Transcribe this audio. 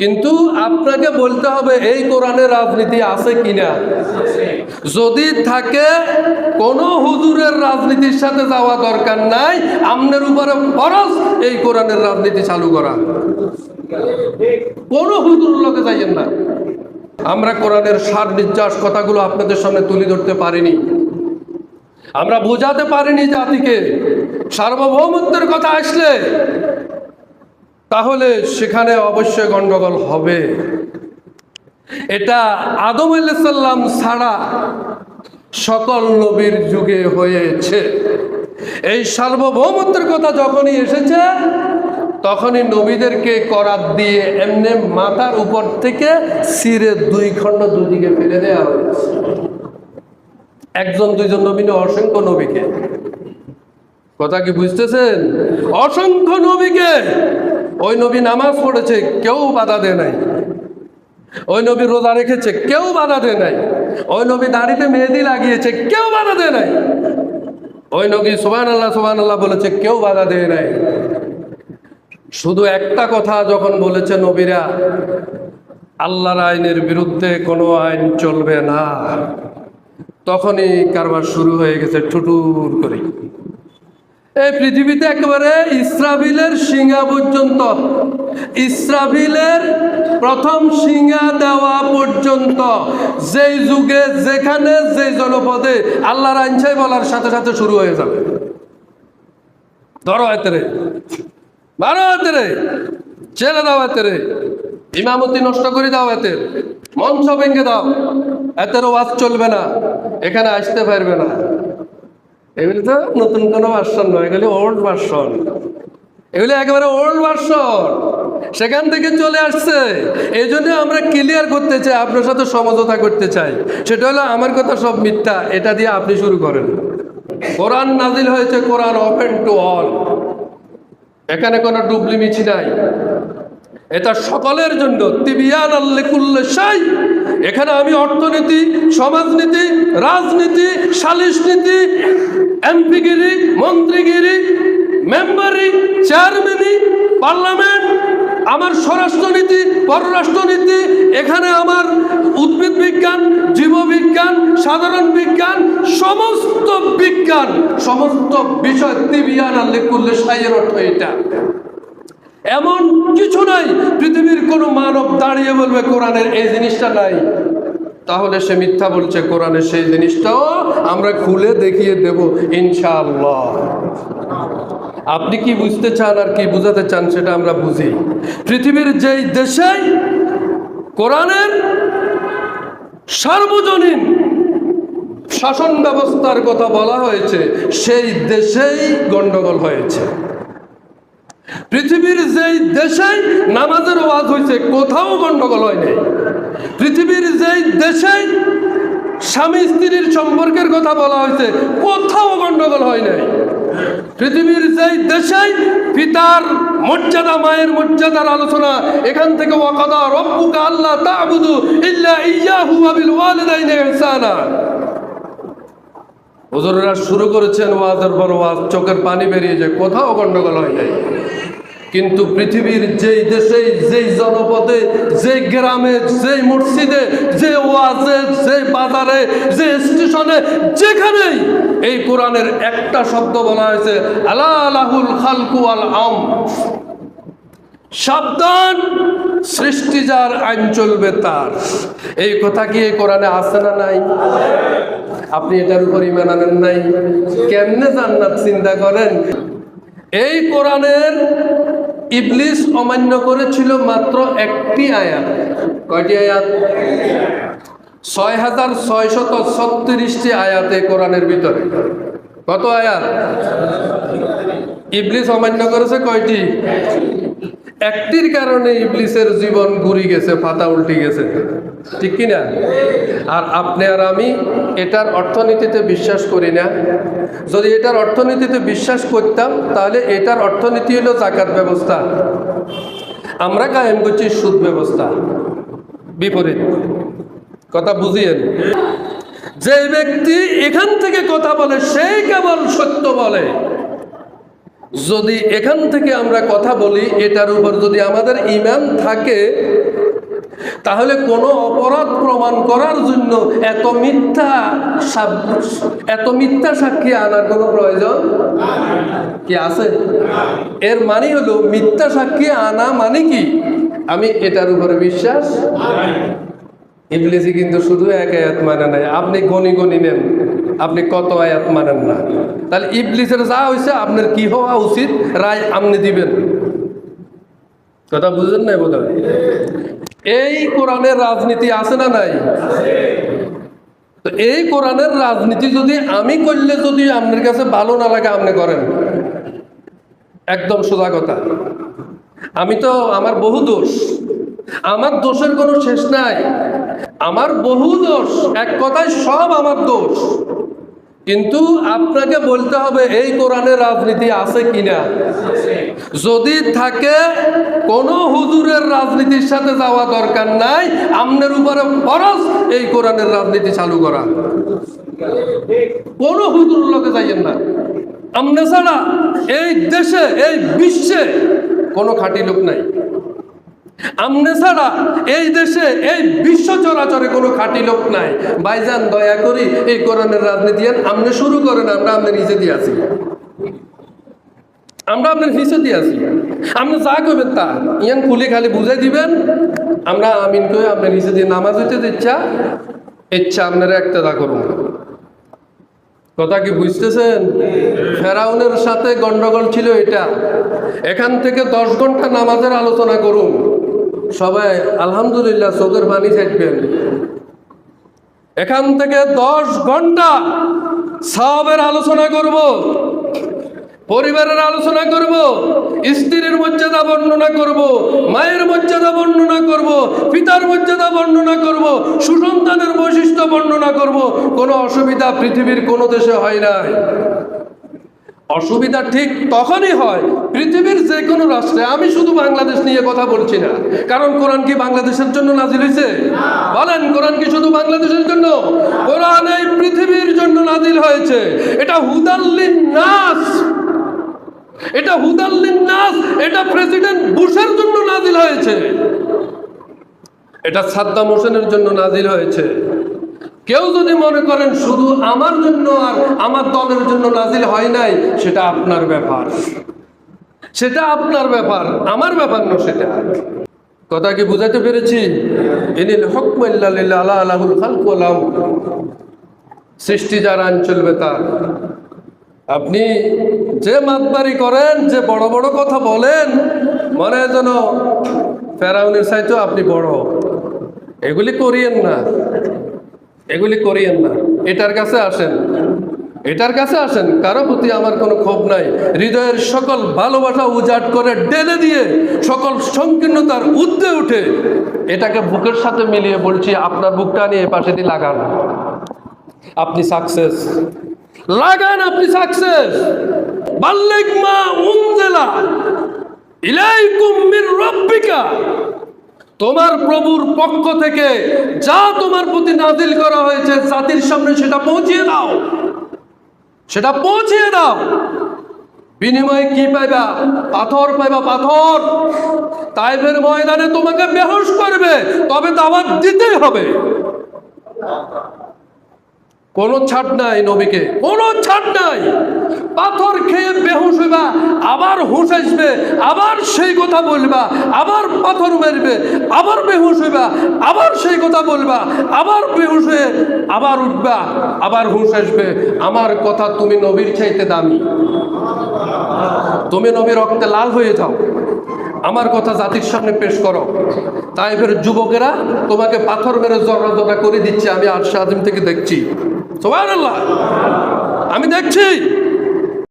কিন্তু আপনাকে বলতে হবে, এই কোরআনে রাজনীতি আছে কিনা? যদি থাকে, কোনো হুজুরের রাজনীতির সাথে যাওয়া দরকার নাই, আমনের উপরে ফরজ এই কোরআনের রাজনীতি চালু করা। কোনো হুজুর লোকে যাইয়েন না। আমরা কোরআনের সার নির্যাস কথাগুলো আপনাদের সামনে তুলে ধরতে পারিনি। আমরা বোঝাতে পারিনি জাতিকে। সার্বভৌমত্বের কথা আসলে তাহলে সেখানে অবশ্যই গন্ডগোল হবে। এটা আদম আলাইসাল্লাম ছাড়া সকল নবীর যুগে হয়েছে। এই সার্বভৌমত্বের কথা যখনই এসেছে, তখনই নবীদেরকে করাত দিয়ে এমনি মাথার উপর থেকে সিরে দুই খণ্ড দুদিকে ফেলে দেওয়া হয়েছে। একজন দুইজন নবী অসংখ্য নবীকে। কথা কি বুঝতেছেন? অসংখ্য নবীকে ওই নবী নামাজ পড়েছে, কেউ বাধা দেয় নাই। ওই নবী রোজা রেখেছে, কেউ বাধা দেয় নাই। ওই নবী দাড়িতে মেহেদি লাগিয়েছে, কেউ বাধা দেয় নাই। ওই নবী সোবান আল্লাহ সোবান আল্লাহ বলেছে, কেউ বাধা দেয় নাই। শুধু একটা কথা যখন বলেছে নবীরা, আল্লাহর আইনের বিরুদ্ধে কোনো আইন চলবে না। তখনই কারবার শুরু হয়ে গেছে, ঠুটুর করে। এই পৃথিবীতে একেবারে ইসরাফিলের সিঙ্গা পর্যন্ত। ইসরাফিলের প্রথম সিঙ্গা দেওয়া পর্যন্ত। যেই যুগে, যেখানে, যেই জনপদে আল্লাহর আইনছাই বলার সাথে সাথে শুরু হয়ে যাবে। ধরো হাতেরে বারো হাতেরে ছেড়ে দাও হাতেরে ইমামতি নষ্ট করে দাও এতের মঞ্চ ভেঙে দাও। এতের ওয়াজ চলবে না। এখানে আসতে পারবে না। এগুলি তো নতুন কোনো ভার্সন নয়, এগুলি ওল্ড ভার্সন এগুলি একেবারে ওল্ড ভার্সন সেখান থেকে চলে আসছে। এই জন্য আমরা ক্লিয়ার করতে চাই, আপনার সাথে সমঝোতা করতে চাই। সেটা হলো আমার কথা সব মিথ্যা, এটা দিয়ে আপনি শুরু করেন। কোরআন নাজিল হয়েছে, কোরআন ওপেন টু অল এখানে কোনো ডুবলি মিছি নাই। এটা সকলের জন্য। এখানে আমি অর্থনীতি, সমাজনীতি, রাজনীতি সালিশ নীতি এমপিগিরি, মন্ত্রীগিরি, মেম্বারি, চেয়ারম্যানি, পার্লামেন্ট, আমার স্বরাষ্ট্রনীতি, পররাষ্ট্রনীতি, এখানে আমার উদ্ভিদ বিজ্ঞান জীববিজ্ঞান সাধারণ বিজ্ঞান, সমস্ত বিজ্ঞান, সমস্ত বিষয় তিবিয়ান আল্লেকুল্লে সাইয়ের অর্থ এটা এমন কিছু নাই, পৃথিবীর কোনো মানব দাঁড়িয়ে বলবে, কোরআনের এই জিনিসটা নাই। তাহলে সে মিথ্যা বলছে, কোরআনের সেই জিনিসটাও আমরা খুলে দেখিয়ে দেব, ইনশাআল্লাহ। আপনি কি বুঝতে চান আর কি বুঝাতে চান, সেটা আমরা বুঝি। পৃথিবীর যেই দেশে কোরআনের সার্বজনীন শাসন ব্যবস্থার কথা বলা হয়েছে, সেই দেশেই গন্ডগোল হয়েছে। পৃথিবীর যেই দেশে নামাজের ওয়াজ হয়েছে কোথাও গন্ডগোল হয় নাই। পৃথিবীর যেই দেশে স্বামী স্ত্রীর সম্পর্কের কথা বলা হয়েছে কোথাও গন্ডগোল হয় নাই। পৃথিবীর যেই দেশে পিতার মর্যাদা, মায়ের মর্যাদার আলোচনা, এখান থেকে ওয়াকাদা, রব্বুকা আল্লাহ তা'বুদু ইল্লা ইয়্যাহু ওয়া বিল ওয়ালিদাইনি ইহসানা। হুজুররা শুরু করেছেন ওয়াজের পর ওয়াজ চোখের পানি বেরিয়ে যায়, কোথাও গন্ডগোল হয় নাই। কিন্তু পৃথিবীর যেই দেশে, যেই জনপদে যে গ্রামে যে মসজিদে যে ওয়াজে যে বাজারে যে স্টেশনে, যেখানেই এই কোরআনের একটা শব্দ বলা হয়েছে, আলা আলাহুল খালকু আল আম। সাবধান, সৃষ্টি যার আইন চলবে তার। এই কথা কি কোরআনে আছে না নাই? আপনি এটার উপর ইমান আনেন নাই? কেমনে জান্নাত চিন্তা করেন? এই কোরআনের ইবলিস অমান্য করেছিল মাত্র একটি আয়াত। কয়টি আয়াত? ছয় হাজার ছয়শত ছত্রিশটি আয়াতে কোরআনের ভিতরে। কত আয়াত? ইবলিস অমান্য করেছে কয়টি? একটির কারণে ইবলিসের জীবন ঘুরি গেছে ফাতা উল্টে গেছে। ঠিক কিনা? আর আপনি আর আমি এটার অর্থনীতিতে বিশ্বাস করি না। যদি এটার অর্থনীতিতে বিশ্বাস করতাম, তাহলে এটার অর্থনীতি হলো জাকাত ব্যবস্থা। আমরা কায়েম করছি সুদ ব্যবস্থা। বিপরীত। কথা বুঝিয়েন? যে ব্যক্তি এখান থেকে কথা বলে সেই কেবল সত্য বলে। যদি এখান থেকে আমরা কথা বলি, এটার উপর যদি আমাদের ইমান থাকে, তাহলে কোনো অপরাধ প্রমাণ করার জন্য এত মিথ্যা এত মিথ্যা সাক্ষী আনার কোনো প্রয়োজন? কি আছে? এর মানে হলো মিথ্যা সাক্ষী আনা মানে কি? আমি এটার উপরে বিশ্বাস? ইবলিসি কিন্তু শুধু এক আয়াত মানে নাই। আপনি গনি গনি নেন। আপনি কত আয়াত মানেন না। তাহলে ইবলিসের যা হয়েছে আপনার কি হওয়া উচিত? রায় আপনি দিবেন। কথা বুঝলেন না বোধ এই কোরআনের রাজনীতি আছে না নাই? তো এই কোরআনের রাজনীতি যদি আমি করলে যদি আপনার কাছে ভালো না লাগে, আপনি করেন। একদম সোজা কথা। আমি তো, আমার বহু দোষ। আমার দোষের কোনো শেষ নাই। আমার বহু দোষ, এক কথায় সব আমার দোষ। কিন্তু আপনাকে বলতে হবে, এই কোরআনের রাজনীতি আছে কিনা? যদি থাকে, কোন হুজুরের রাজনীতির সাথে যাওয়া দরকার নাই, আমনের উপরে ফরজ এই কোরআনের রাজনীতি চালু করা। কোন হুজুর লোকে যাইয়েন না। আমনে ছাড়া এই দেশে, এই বিশ্বে কোনো খাঁটি লোক নাই। আমনে ছাড়া এই দেশে, এই বিশ্ব চরাচরে কোনো খাঁটি লোক নাই। ভাইজান দয়া করি এই কোরআনের রাজনীতি আমনে শুরু করেন, আমরা আপনার নিচে দিয়ে আছি আমরা আপনার নিচে দিয়ে আছি আপনি যা করবেন তা। ইয়ান খুলে খালি বুঝাই দিবেন। আমরা আমিন করে আপনার নিচে দিয়ে নামাজ হইতে ইচ্ছা ইচ্ছা আপনারা একটা দা করুন। কথা কি বুঝতেছেন? ফেরাউনের সাথে গন্ডগোল ছিল এটা। এখান থেকে দশ ঘণ্টা নামাজের আলোচনা করুন। সবাই আলহামদুলিল্লাহ চোখের পানি ছাড়বেন। এখান থেকে দশ ঘণ্টা সাহাবের আলোচনা করব, পরিবারের আলোচনা করব, স্ত্রীর মর্যাদা বর্ণনা করব, মায়ের মর্যাদা বর্ণনা করব, পিতার মর্যাদা বর্ণনা করব, সুসন্তানের বৈশিষ্ট্য বর্ণনা করব, কোনো অসুবিধা পৃথিবীর কোনো দেশে হয় নাই। অসুবিধা ঠিক তখনই হয় পৃথিবীর যে কোনো রাষ্ট্রে। আমি শুধু বাংলাদেশ নিয়ে কথা বলছি না। কারণ কোরআন কি বাংলাদেশের জন্য নাজিল হয়েছে বলেন, কোরআন কি শুধু বাংলাদেশের জন্য? কোরআন এই পৃথিবীর জন্য নাজিল হয়েছে। এটা হুদাল্লিন নাস। এটা হুদাল্লিন নাস। এটা প্রেসিডেন্ট বুশের জন্য নাজিল হয়েছে। এটা সাদ্দাম হোসেনের জন্য নাজিল হয়েছে। কেউ যদি মনে করেন শুধু আমার জন্য আর আমার দলের জন্য নাজিল হয় নাই, সেটা আপনার ব্যাপার। সেটা আপনার ব্যাপার, আমার ব্যাপার না সেটা। কথা কি বুঝাতে পেরেছি? সৃষ্টি যার চলবে তার আপনি যে মাতবারি করেন, যে বড় বড় কথা বলেন, মনে যেন ফেরাউনের চাইতেও আপনি বড়। এগুলি করিয়েন না। এগুলি করিয়েন না এটার কাছে আসেন। এটার কাছে আসেন, কারও প্রতি আমার কোনো ক্ষোভ নাই। হৃদয়ের সকল ভালোবাসা উজাট করে ডেলে দিয়ে সকল সংকীর্ণতার উদ্দে উঠে এটাকে বুকের সাথে মিলিয়ে বলছি, আপনার বুকটা নিয়ে পাশে দিয়ে লাগান। আপনি সাকসেস লাগান আপনি সাকসেস বাল্লিক মা উনজেলা। ইলাইকুম মির রাব্বিকা। তোমার প্রভুর পক্ষ থেকে যা তোমার প্রতি নাজিল করা হয়েছে জাতির সামনে সেটা পৌঁছিয়ে দাও। সেটা পৌঁছিয়ে দাও। বিনিময়ে কি পাইবা? পাথর পাইবা পাথর। তাইবের ময়দানে তোমাকে বেহস করবে। তবে দাওয়াত দিতেই হবে। কোনো ছাড় নাই নবীকে, কোনো ছাড় নাই। পাথর খেয়ে বেহুশ হইবা, আবার হুঁশ আসবে, আবার সেই কথা বলবা, আবার পাথর মারবে, আবার বেহুশ হইবা, আবার সেই কথা বলবা, আবার বেহুশ হয়ে আবার উঠবা, আবার হুঁশ আসবে। আমার কথা তুমি নবীর চাইতে দামি। তুমি নবীর রক্তে লাল হয়ে যাও। আমার কথা জাতির সামনে পেশ করো। তাই ফের যুবকেরা তোমাকে পাথর মেরে জড়া করে দিচ্ছে, আমি আর আজিম থেকে দেখছি। সোহান আমি দেখছি।